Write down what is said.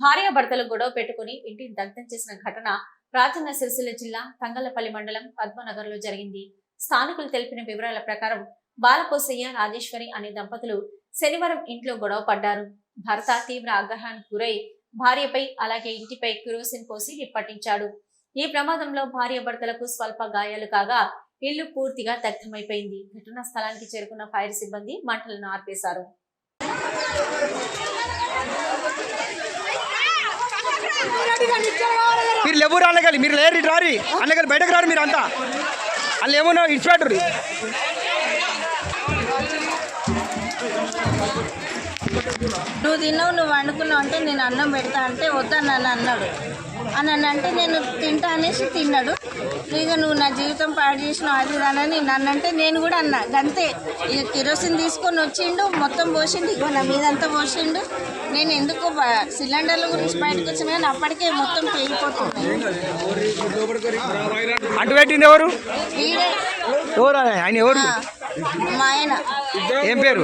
భార్యాభర్తలు గొడవ పెట్టుకుని ఇంటిని దగ్ధం చేసిన ఘటన రాజన్న సిరిసిల్ల జిల్లా తంగళ్ళపల్లి మండలం పద్మనగర్లో జరిగింది. స్థానికులు తెలిపిన వివరాల ప్రకారం బాలపోసయ్య రాజేశ్వరి అనే దంపతులు శనివారం ఇంట్లో గొడవ పడ్డారు. భర్త తీవ్ర ఆగ్రహానికి గురై భార్యపై అలాగే ఇంటిపై కిరోసిన్ పోసి నిప్పటించాడు ఈ ప్రమాదంలో భార్య భర్తలకు స్వల్ప గాయాలు కాగా ఇల్లు పూర్తిగా దగ్ధమైపోయింది. ఘటనా స్థలానికి చేరుకున్న ఫైర్ సిబ్బంది మంటలను ఆర్పేశారు. మీరు లేవురు అన్నగాలి మీరు లేరు ఇటు రారి. అన్నగాలి బయటకు రారు మీరు అంతా వాళ్ళు ఏమన్నా ఇన్స్పెక్టర్. నువ్వు తిన్నావు నువ్వు వండుకున్నావు అంటే నేను అన్నం పెడతా అంటే నన్ను అన్నాడు. అని అంటే నేను తింటా అనేసి తిన్నాడు. ఇక నువ్వు నా జీవితం పాడు చేసినావు అది అని నన్ను అంటే నేను కూడా అన్నా. గంతే. ఇక కిరోసిన్ తీసుకొని వచ్చిండు మొత్తం పోసిండు ఇగో నా మీదంతా పోసిండు. నేను ఎందుకు సిలిండర్ల గురించి బయటకు వచ్చిన కానీ అప్పటికే మొత్తం పేలిపోతున్నాయి అంటు పెట్టింది ఎవరు? వీడే ఎవరు ఆయన? ఎవరు? మా ఆయన. ఏం పేరు?